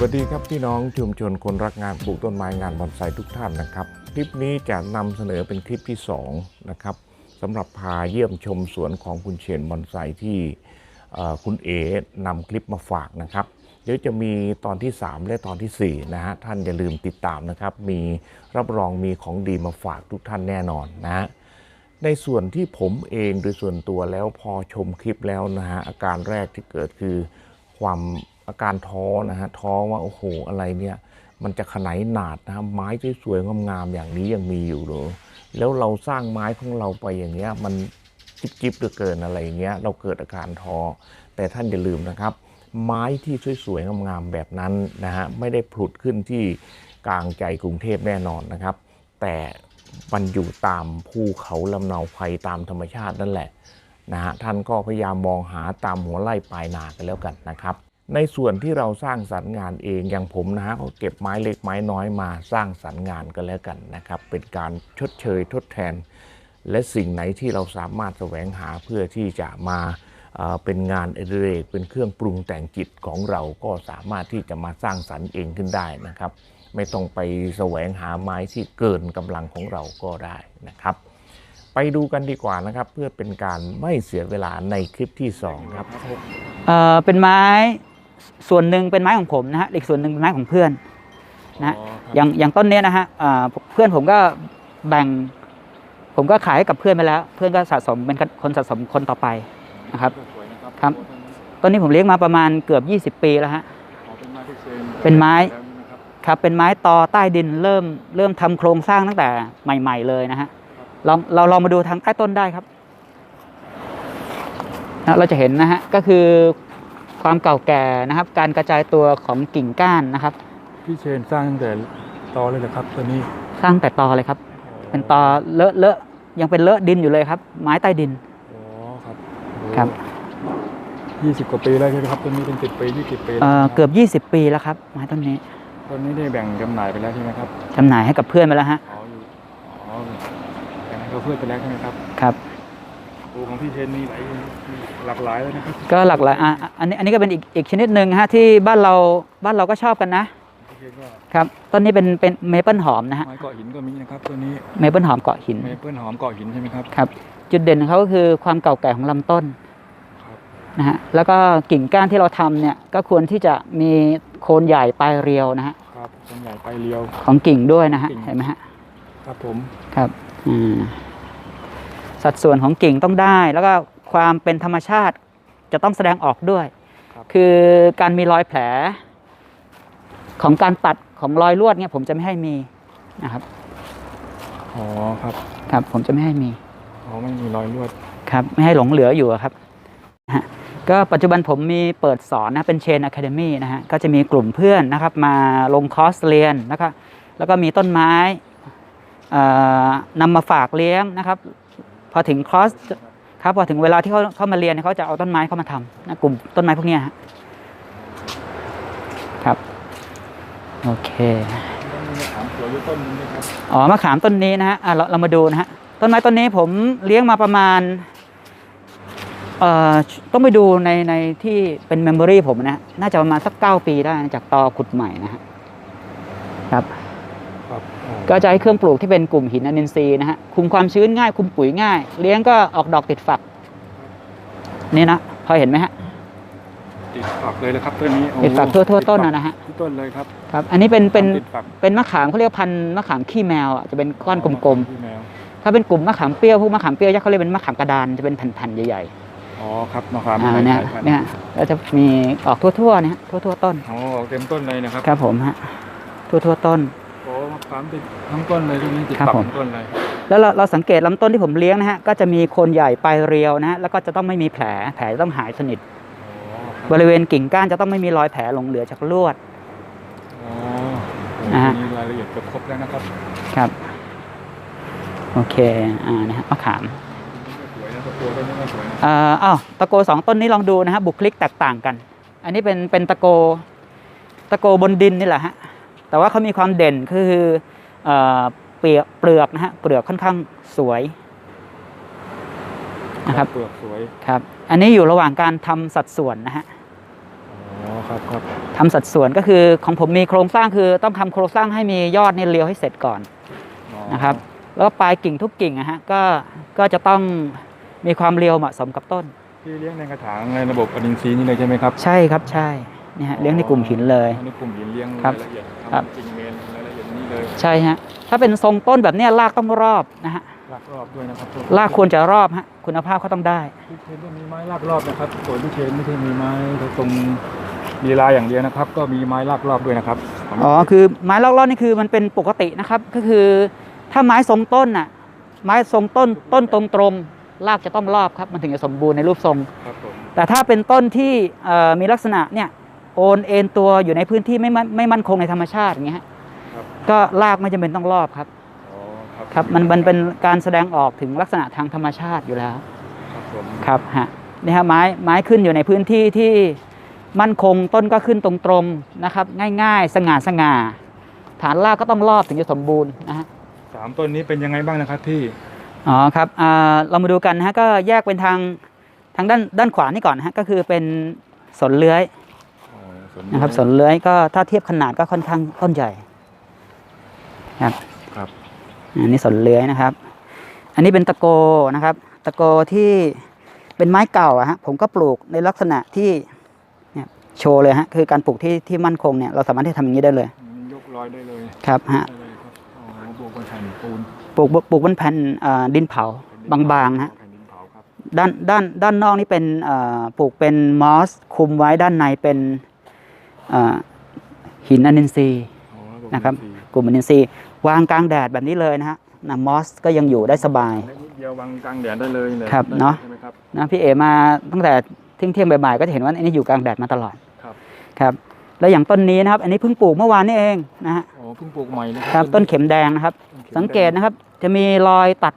สวัสดีครับพี่น้องชุมชนคนรักงานปลูกต้นไม้งานบอนไซทุกท่านนะครับ คลิปนี้จะนำเสนอเป็นคลิปที่2นะครับสำหรับพาเยี่ยมชมสวนของคุณเชนบอนไซที่คุณเอนำคลิปมาฝากนะครับ เดี๋ยวจะมีตอนที่ 3 และตอนทีสี่ 4 นะฮะท่านอย่าลืมติดตามนะครับ มีรับรองมีของดีมาฝากทุกท่านแน่นอนนะฮะในส่วนที่ผมเองโดยส่วนตัวแล้วพอชมคลิปแล้วนะฮะอาการแรกที่เกิดคือความ อาการท้อนะฮะท้อว่าโอ้โหอะไรเนี่ยมันจะขนายหนาดนะฮะไม้สวยๆงามๆอย่างนี้ยังมีอยู่หรอแล้วเราสร้างไม้ของเราไปอย่างเงี้ยมันจิบจิบเหลือเกินอะไรเงี้ยเราเกิดอาการท้อแต่ท่านอย่าลืมนะครับ ไม้ที่สวยๆงามๆแบบนั้นนะฮะไม่ได้ผลุดขึ้นที่กลางใจกรุงเทพแน่นอนนะครับ แต่มันอยู่ตามภูเขาลำเนาไพรตามธรรมชาตินั่นแหละนะฮะท่านก็พยายามมองหาตามหัวไร่ปลายนากันแล้วกันนะครับ ในส่วนที่เราสร้างสรรค์งานเองอย่างผมนะฮะก็เก็บไม้เล็กไม้น้อยมาสร้างสรรค์งานกันแล้วกันนะครับ เป็นการชดเชยทดแทน และสิ่งไหนที่เราสามารถแสวงหาเพื่อที่จะมาเป็นงานอดิเรกเป็นเครื่องปรุงแต่งจิตของเราก็สามารถที่จะมาสร้างสรรค์เองขึ้นได้นะครับ ไม่ต้องไปแสวงหาไม้ที่เกินกำลังของเราก็ได้นะครับ ไปดูกันดีกว่านะครับ เพื่อเป็นการไม่เสียเวลาในคลิปที่สองครับเป็นไม้ ส่วนหนึ่งเป็นไม้ของผมนะฮะอีกส่วนหนึ่งเป็นไม้ของเพื่อนนะฮะอย่างอย่างต้นเนี้ยนะฮะอ่าเพื่อนผมก็แบ่ง ผมก็ขายให้กับเพื่อนไปแล้ว เพื่อนก็สะสมเป็นคนสะสมคนต่อไปนะครับครับต้นนี้ผมเลี้ยงมาประมาณเกือบ 20 ปีแล้วฮะเป็นไม้ครับเป็นไม้ตอใต้ดินเริ่มเริ่มทำโครงสร้างตั้งแต่ใหม่ ๆ เลยนะฮะลองเราลองมาดูทางใต้ต้นได้ครับนะเราจะเห็นนะฮะก็คือ ความเก่าแก่นะครับ การกระจายตัวของกิ่งก้านนะครับ พี่เชนสร้างตั้งแต่ตอเลยเหรอครับตัวนี้สร้างแต่ตอเลยครับ เป็นตอเลอะเลอะยังเป็นเลอะดินอยู่เลยครับ ไม้ใต้ดินอ๋อครับครับยี่สิบกว่าปีแล้วใช่ไหมครับตัวนี้เป็นสิบปียี่สิบปีเอ่อแล้วเกือบ20ปีแล้วครับไม้ต้นนี้ตัวนี้ได้แบ่งจำหน่ายไปแล้วใช่ไหมครับจำหน่ายให้กับเพื่อนไปแล้วฮะอ๋ออยู่อ๋อแบ่งให้เขาเพื่อนไปแล้วใช่ไหมครับครับ โอ้ของพี่เชนมีหลายมีหลากหลายเลยนะครับก็หลากหลายอะอันนี้อันนี้ก็เป็นอีกอีกชนิดหนึ่งฮะที่บ้านเราบ้านเราก็ชอบกันนะพี่เชนก็ครับต้นนี้เป็นเป็นเมเปิลหอมนะฮะไม้เกาะหินก็มีนะครับตัวนี้เมเปิลหอมเกาะหินเมเปิ้ลหอมเกาะหินใช่ไหมครับครับจุดเด่นของเขาก็คือความเก่าแก่ของลำต้นครับนะฮะแล้วก็กิ่งก้านที่เราทำเนี่ยก็ควรที่จะมีโคนใหญ่ปลายเรียวนะฮะครับส่วนใหญ่ไปเรียวของกิ่งด้วยนะฮะกิ่งเห็นไหมฮะครับผมครับอืม สัดส่วนของกิ่งต้องได้ แล้วก็ความเป็นธรรมชาติจะต้องแสดงออกด้วยครับคือการมีรอยแผล ของการตัดของรอยลวดเนี่ยผมจะไม่ให้มีนะครับอ๋อครับครับ ผมจะไม่ให้มีอ๋อไม่มีรอยลวดครับ ไม่ให้หลงเหลืออยู่อะครับนะฮะก็ปัจจุบันผมมีเปิดสอนนะเป็นเชนอะคาเดมี่นะฮะก็จะมีกลุ่มเพื่อนนะครับ มาลงคอร์สเรียนนะครับแล้วก็มีต้นไม้เอ่อนำมาฝากเลี้ยงนะครับ พอถึงคอร์สครับพอถึงเวลาที่เขาเข้ามาเรียนเขาจะเอาต้นไม้เข้ามาทำนะกลุ่มต้นไม้พวกนี้ครับโอเคอ๋อมะขามต้นนี้นะฮะเราเรามาดูนะฮะต้นไม้ต้นนี้ผมเลี้ยงมาประมาณเอ่อต้องไปดูในในที่เป็นเมมโมรีผมนะฮะน่าจะประมาณสักเก้าปีได้นะจากตอขุดใหม่นะฮะครับ ก็จะให้เครื่องปลูกที่เป็นกลุ่มหินอนินทรีย์นะฮะคุมความชื้นง่าย คุมปุ๋ยง่าย เลี้ยงก็ออกดอกติดฝัก นี่นะพอเห็นไหมฮะติดฝักเลยเลยครับตัวนี้โอ้ติดฝักทั่วทั่วติดต้นฝันะกนะฮะที่ต้นเลยครับครับ อันนี้เป็นเป็นติดฝักเป็นมะขามเขาเรียกพันธุ์มะขามขี้แมวอะจะเป็นก้อนกลมพี่แมวๆถ้าเป็นกลุ่มมะขามเปรี้ยวพวกมะขามเปรี้ยวยักษ์เขาเรียกเป็นมะขามกระดานจะเป็นแผ่นๆใหญ่ๆอ๋อครับมะขามอ่าหลายเนี่ยสายพันธุ์เนี่ยก็จะมีออกทั่วๆเนี่ยฮะทั่วๆต้นอ๋อออกเต็มต้นเลยนะครับครับผมฮะทั่วๆต้น โอ้มะขามติดทั้งต้นเลยตรงนี้ติดครับฝักผม ทั้งต้นเลยแล้วเราเราสังเกตลำต้นที่ผมเลี้ยงนะฮะก็จะมีโคนใหญ่ปลายเรียวนะฮะแล้วก็จะต้องไม่มีแผลแผลจะต้องหายสนิทอ๋อครับบริเวณกิ่งก้านจะต้องไม่มีรอยแผลหลงเหลือจากลวด อ๋อนะฮะมีรายละเอียดเกือบครบแล้วนะครับครับโอเคอ่านะฮะมะขามสวยนะตะโกต้นนี้ก็สวยนะเอ่ออ้าวตะโกสองต้นนี้ลองดูนะฮะบุคลิกแตกต่างกัน อันนี้เป็นเป็นตะโกตะโกบนดินนี่แหละฮะ แต่ว่าเขามีความเด่นคือเอ่อเปลือกเปลือกนะฮะเปลือกค่อนข้างสวยนะครับเปลือกสวยครับอันนี้อยู่ระหว่างการทำสัดส่วนนะฮะอ๋อครับครับครับทำสัดส่วนก็คือของผมมีโครงสร้างคือต้องทำโครงสร้างให้มียอดเนี่ยเรียวให้เสร็จก่อนอ๋อนะครับ แล้วก็ปลายกิ่งทุกกิ่งอะฮะก็ก็จะต้องมีความเรียวเหมาะสมกับต้นที่เลี้ยงในกระถางในระบบอนินทรีย์นี่เลยใช่ไหมครับ ใช่ครับใช่เนี่ยฮะเลี้ยงในกลุ่มหินเลย ในกลุ่มหินเลี้ยงครับรายละเอียดครับทำจริงเมนรายละเอียดนี้เลยใช่ฮะถ้าเป็นทรงต้นแบบเนี้ยรากต้องรอบนะฮะลากรอบด้วยนะครับรากควรจะรอบฮะคุณภาพเขาต้องได้พี่เชนก็มีไม้ลากรอบนะครับส่วนพี่เชนไม่ใช่มีไม้ตรงมีลายอย่างเดียวนะครับ ก็มีไม้ลากรอบด้วยนะครับอ๋อคือไม้ลอกล่อนนี่คือมันเป็นปกตินะครับก็คือ ถ้าไม้ทรงต้นน่ะไม้ทรงต้นต้นตรงตรงๆรากจะต้องรอบครับมันถึงจะสมบูรณ์ในรูปทรงครับผมแต่ถ้าเป็นต้นที่เอ่อมีลักษณะเนี่ย โอนเอ็นตัวอยู่ในพื้นที่ไม่มั่นไม่มั่นคงในธรรมชาติอย่างเงี้ยฮะครับ ก็รากไม่จำเป็นต้องรอบครับ อ๋อครับครับมันมันเป็นการแสดงออกถึงลักษณะทางธรรมชาติอยู่แล้ว ครับผมครับฮะนี่ฮะไม้ไม้ขึ้นอยู่ในพื้นที่ที่มั่นคงต้นก็ขึ้นตรงๆนะครับ ง่ายๆ สง่าสง่าฐานรากก็ต้องรอบถึงจะสมบูรณ์นะฮะสามต้นนี้เป็นยังไงบ้างนะครับที่อ๋อครับอ่าเรามาดูกันนะฮะก็แยกเป็นทางทางด้านด้านขวานี่ก่อนนะฮะก็คือเป็นสนเลื้อยอ๋อส่ว นะครับสนเลื้อยก็ถ้าเทียบขนาดก็ค่อนข้างต้นใหญ่ครับครับอันนี้สนเลื้อยนะครับ อันนี้เป็นตะโกนะครับ ตะโกที่เป็นไม้เก่าอะฮะผมก็ปลูกในลักษณะที่เนี่ยโชว์เลยฮะคือการปลูกที่ที่มั่นคงเนี่ยเราสามารถที่จะทำอย่างนี้ได้เลยนี่ยกร้อยได้เลยครับฮะได้เลยครับอ๋อบวกบนแผ่นปูนปลูกปลูกบนแผ่นเอ่อดินเผาบางๆฮะ แผ่นดินเผาครับด้านด้านด้านนอกนี่เป็นเอ่อปลูกเป็นมอส คุมไว้ด้านในเป็นเอ่อ หินอนินทรีย์อ๋อระนะครับอิทย์กลุ่มอนินทรีย์วางกลางแดดแบบนี้เลยนะฮะนะมอสก็ยังอยู่ได้สบายเล็กนิดเดียววางกลางแดดได้เลยลยครับได้เนาะใช่ไหมครับนะพี่เอมาตั้งแต่เที่ยงเที่ยงๆบ่ายๆก็จะเห็นว่าอันนี้อยู่กลางแดดมาตลอดครับครับ แล้วอย่างต้นนี้นะครับ อันนี้เพิ่งปลูกเมื่อวานนี่เองนะฮะอ๋อเพิ่งปลูกใหม่เลยครับ ต้นเข็มแดงนะครับต้นข็มสังเกตนะครับ จะมีรอยตัด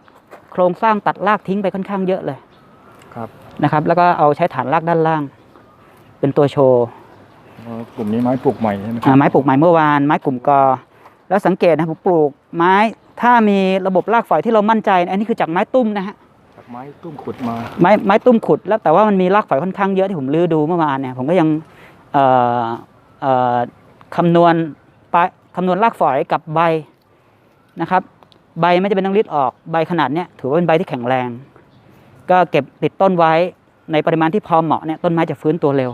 โครงสร้างตัดรากทิ้งไปค่อนข้างเยอะเลยครับนะครับ แล้วก็เอาใช้ฐานรากด้านล่าง เป็นตัวโชว์อ๋อ กลุ่มนี้ไม้ปลูกใหม่ใช่ไหมคอ่ารับไม้ปลูกใหม่เมื่อวานไม้กลุ่มกอ แล้วสังเกตนะผมปลูกไม้ถ้ามีระบบรากฝอยที่เรามั่นใจ อันนี้คือจากไม้ตุ้มนะฮะจากไม้ตุ้มขุดมา ไม้ไม้ตุ้มขุดแล้วแต่ว่ามันมีรากฝอยค่อนข้างเยอะที่ผมลื้อดูเมื่อวานเนี่ยผมก็ยังเอ่อเอ่อคำนวณปลายคำนวณรากฝอยกับใบนะครับใบไม่จะเป็นต้องริดออกใบขนาดเนี้ยถือว่าเป็นใบที่แข็งแรง ก็เก็บติดต้นไว้ในปริมาณที่พอเหมาะเนี่ยต้นไม้จะฟื้นตัวเร็ว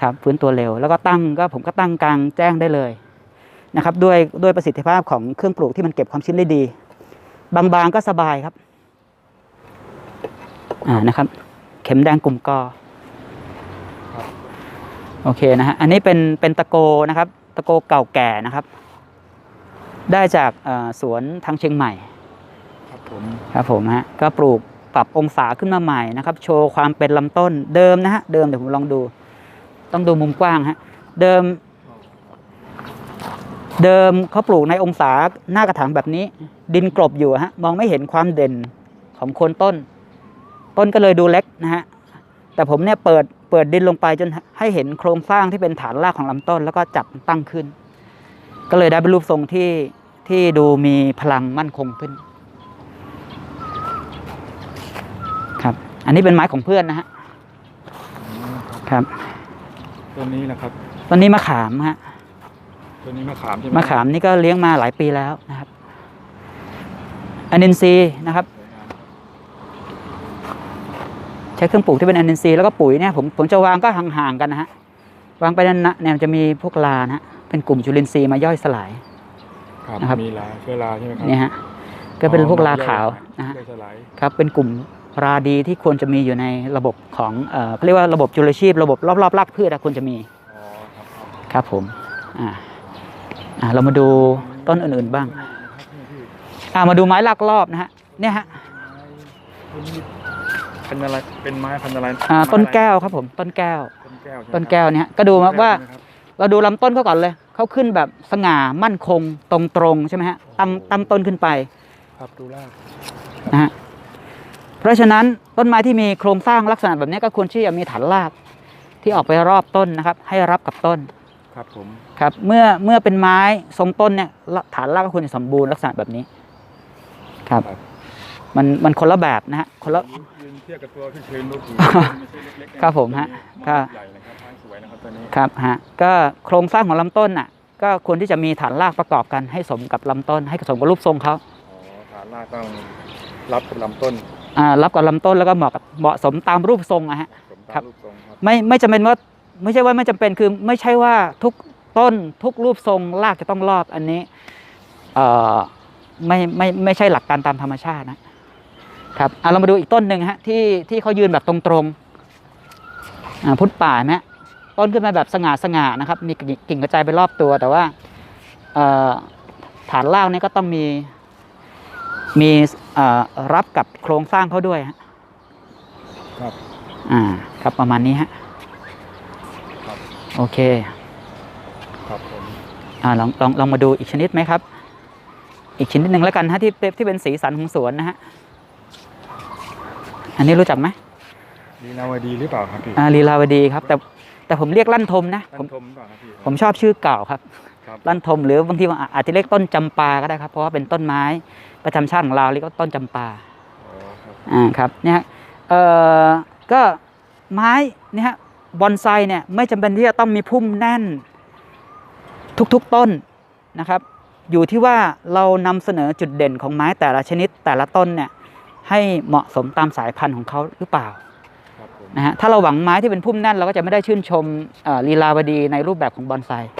ครับครับฟื้นตัวเร็ว แล้วก็ตั้งก็ผมก็ตั้งกลางแจ้งได้เลยนะครับด้วยด้วยประสิทธิภาพของเครื่องปลูกที่มันเก็บความชื้นได้ดี บางๆก็สบายครับอ่านะครับ เข็มแดงกลุ่มกอครับโอเคนะฮะอันนี้เป็นเป็นตะโกนะครับ ตะโกเก่าแก่นะครับ ได้จากเอ่อสวนทางเชียงใหม่ครับผมครับผมฮะก็ปลูกปรับองศาขึ้นมาใหม่นะครับ โชว์ความเป็นลำต้นเดิมนะฮะเดิมเดี๋ยวผมลองดู ต้องดูมุมกว้างฮะเดิม เดิมเขาปลูกในองศาหน้ากระถางแบบนี้ ดินกลบอยู่ฮะมองไม่เห็นความเด่นของโคนต้น ต้นก็เลยดูเล็กนะฮะแต่ผมเนี่ยเปิดเปิดดินลงไปจนให้เห็นโครงสร้างที่เป็นฐานรากของลำต้น แล้วก็จับตั้งขึ้น ก็เลยได้เป็นรูปทรงที่ที่ดูมีพลังมั่นคงขึ้นครับ อันนี้เป็นไม้ของเพื่อนนะฮะครับ ต้นนี้แหละครับต้นนี้มะขามฮะต้นนี้มะขามใช่ไหมมะขามนี่ก็เลี้ยงมาหลายปีแล้วนะครับอนินทรีย์นะครับ ใช้เครื่องปลูกที่เป็นอนินทรีย์แล้วก็ปุ๋ยเนี่ยผมผมจะวางก็ห่างๆกันนะฮะวางไปนั่นนะเนี่ยมันจะมีพวกลานะฮะเป็นกลุ่มจุลินทรีย์มาย่อยสลายครับนะครับมีลาเชื้อราใช่ไหมครับเนี่ยฮะก็เป็นพวกลาขาวนะนะฮะฮะสลายครับเป็นกลุ่ม ราดีที่ควรจะมีอยู่ในระบบของเอ่อเขาเรียกว่าระบบจุลชีพ ระบบรอบๆรากพืชอะควรจะมีอ๋อครับครับครับผมอ่าอ่าเรามาดูต้นอื่นๆบ้างอ่ามาดูไม้ลากรอบนะฮะเนี่ยฮะเป็นอะไรเป็นไม้พันธุ์อะไรอ่าต้นไม้อะไรแก้วครับผมต้นแก้ว ต้นแก้วใช่ไหมต้นแก้วเนี่ยฮะก็ดูมาว่าใช่ไหมครับเราดูลำต้นเขาก่อนเลยเขาขึ้นแบบสง่ามั่นคงตรงตรงๆใช่ไหมฮะตั้งตั้งต้นขึ้นไป ครับดูรากนะฮะ เพราะฉะนั้นต้นไม้ที่มีโครงสร้างลักษณะแบบนี้ก็ควรที่จะมีฐานรากที่ออกไปรอบต้นนะครับ ให้รับกับต้นครับผมครับเมื่อเมื่อเป็นไม้ทรงต้นเนี่ยละฐานรากก็ควรจะสมบูรณ์ลักษณะแบบนี้ ครับมันมันคนละแบบนะฮะคนละยืนเทียบกับตัวพี่เชนลูกครับผมฮะก็ใหญ่นะครับไม้สูงวยนะครับตัวนี้ครับฮะก็โครงสร้างของลำต้นอะ ก็ควรที่จะมีฐานรากประกอบกันให้สมกับลำต้น ให้สมกับรูปทรงเขาอ๋อฐานรากต้องรับกับลำต้นอ่า รับกับลำต้นแล้วก็เหมาะกับเหมาะสมตามรูปทรงอะฮะสมครัตามบรูปทรงครับไม่ไม่จำเป็นว่าไม่ใช่ว่าไม่จำเป็นคือไม่ใช่ว่าทุกต้นทุกรูปทรงรากจะต้องรอบอันนี้เอ่อไม่ไม่ไม่ใช่หลักการตามธรรมชาตินะครับอะเรามาดูอีกต้นหนึ่งฮะที่ที่เขายืนแบบตรงๆอ่าพุทธป่าเห็นไหมต้นขึ้นมาแบบสง่าสง่านะครับ มีกิ่งกิ่งกระจายไปรอบตัว แต่ว่าเอ่อฐานรากเนี่ยก็ต้องมี มีเอ่อรับกับโครงสร้างเขาด้วยฮะครับอ่าครับประมาณนี้ฮะครับโอเคครับผมอ่าลองลองลองมาดูอีกชนิดไหมครับ อีกชนิดหนึ่งแล้วกันฮะที่ที่เป็นสีสันของสวนนะฮะอันนี้รู้จักไหมลีนาวดีหรือเปล่าครับพี่อ่าลีลาวดีครับ แต่แต่ผมเรียกลั่นทมนะผท่านมทมหรือเปล่าครับพี่ผมชอบชื่อเก่าครับครับ ลั่นทมหรือบางทีอาอาจจะเรียกต้นจำปาก็ได้ครับ เพราะว่าเป็นต้นไม้ ประจำชาติของเราเรียกว่าต้นจำปาอ๋อครับอ่าครับเนี่ยฮะเอ่อก็ไม้เนี่ยฮะบอนไซเนี่ยไม่จำเป็นที่จะต้องมีพุ่มแน่นทุกๆต้นนะครับ อยู่ที่ว่าเรานำเสนอจุดเด่นของไม้แต่ละชนิดแต่ละต้นเนี่ยให้เหมาะสมตามสายพันธุ์ของเขาหรือเปล่าครับผมนะฮะถ้าเราหวังไม้ที่เป็นพุ่มแน่นเราก็จะไม่ได้ชื่นชมเอ่อลีลาวดีในรูปแบบของบอนไซอ๋อครับ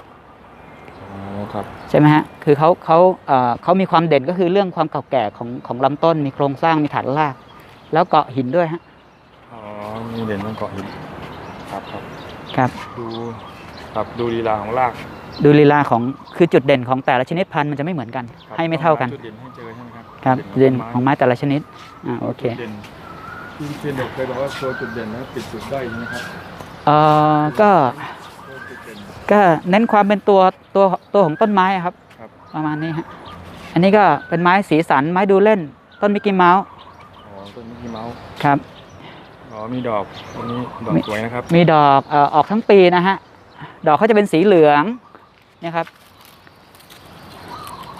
ใช่ไหมฮะคือเขาเขาเอ่อเขามีความเด่นก็คือเรื่องความเก่าแก่ของของลำต้น มีโครงสร้างมีฐานราก แล้วเกาะหินด้วยฮะอ๋อมีเด่นต้องเกาะหินครับครับครับดูครับดูลีลาของรากดูลีลาของคือจุดเด่นของแต่ละชนิดพันธุ์มันจะไม่เหมือนกันครับให้ไม่เท่ากันจุดเด่นให้เจอใช่ไหมครับครับจุดเด่นของไม้แต่ละชนิดอ่าโอเคจุดเด่นที่เชียนเด็กเคยบอกว่าโชว์จุดเด่นแล้วปิดจุดด้อยใช่ไหมครับเอ่อก็โชว์จุดเด่น ก็เน้นความเป็นตัวตัวตัวของต้นไม้อะครับครับ ประมาณนี้ฮะอันนี้ก็เป็นไม้สีสันไม้ดูเล่น ต้นมิกกี้เมาส์อ๋อต้นมิกกี้เมาส์ครับอ๋อมีดอกอันนี้ดอกมีสวยนะครับ มีดอกเอ่อออกทั้งปีนะฮะดอกเขาจะเป็นสีเหลืองเนี่ยครับ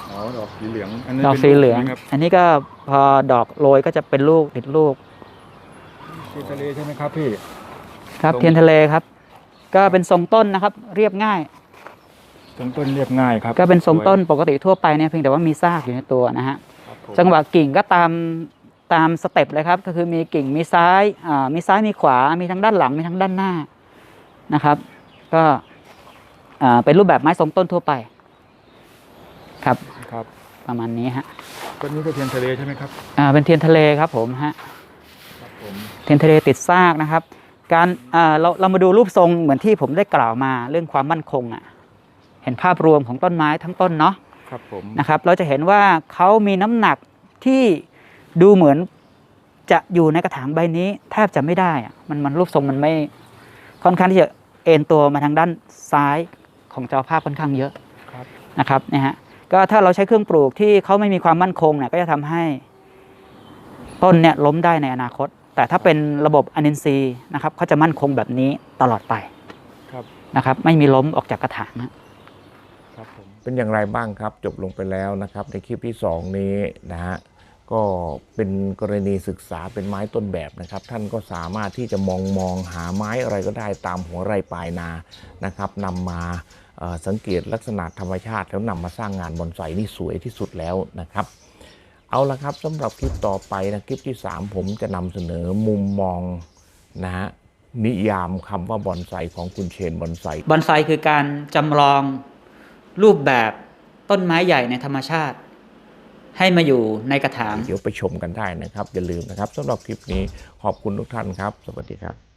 อ๋อดอกสีเหลืองอันนี้ดอกป็นสีเหลืองใช่ไมครับอันนี้ก็พอดอกโรยก็จะเป็นลูกติดลูกที่ทะเลใช่ไหมครับพี่ ครับทรงเทียนทะเลครับ ก็เป็นทรงต้นนะครับ เรียบง่ายต้นต้นเรียบง่ายครับก็เป็นทรงต้นสวยปกติทั่วไปเนี่ยเพียงแต่ว่ามีซากอยู่ในตัวนะฮะครับผมจังหวะกิ่งก็ตามตามสเต็ปเลยครับ ก็คือมีกิ่งมีซ้ายอ่ามีซ้ายมีขวา มีทั้งด้านหลังมีทั้งด้านหน้านะครับ ก็อ่าเป็นรูปแบบไม้ทรงต้นทั่วไป ครับครับ ประมาณนี้ฮะต้นนี้ก็เทียนทะเลใช่ไหมครับอ่าเป็นเทียนทะเลครับผมฮะครับผมเทียนทะเลติดซากนะครับ การอ่าเราเรามาดูรูปทรงเหมือนที่ผมได้กล่าวมาเรื่องความมั่นคงอะเห็นภาพรวมของต้นไม้ทั้งต้นเนาะครับผมนะครับ เราจะเห็นว่าเขามีน้ำหนักที่ดูเหมือนจะอยู่ในกระถางใบนี้แทบจะไม่ได้อะมันมันรูปทรงมันไม่ค่อนข้างที่จะเอ็นตัวมาทางด้านซ้ายของจอภาพค่อนข้างเยอะครับนะครับนะฮะก็ถ้าเราใช้เครื่องปลูกที่เขาไม่มีความมั่นคงเนี่ยก็จะทำให้ต้นเนี่ยล้มได้ในอนาคต แต่ถ้าเป็นระบบอนินทรีย์นะครับเขาจะมั่นคงแบบนี้ตลอดไปครับนะครับ ไม่มีล้มออกจากกระถางนะครับผมเป็นอย่างไรบ้างครับจบลงไปแล้วนะครับ ในคลิปที่ 2 นี้นะฮะก็เป็นกรณีศึกษาเป็นไม้ต้นแบบนะครับ ท่านก็สามารถที่จะมองมองหาไม้อะไรก็ได้ตามหัวไร่ปลายนานะครับนำมาเอ่อสังเกตลักษณะธรรมชาติแล้วนำมาสร้างงานบอนไซนี่สวยที่สุดแล้วนะครับ เอาละครับสำหรับคลิปต่อไปนะคลิปที่ 3 ผมจะนำเสนอมุมมองนะฮะนิยามคำว่าบอนไซของคุณเชนบอนไซบอนไซคือการจำลองรูปแบบต้นไม้ใหญ่ในธรรมชาติ ให้มาอยู่ในกระถางเดี๋ยวไปชมกันได้นะครับ อย่าลืมนะครับสำหรับคลิปนี้ขอบคุณทุกท่านครับ สวัสดีครับ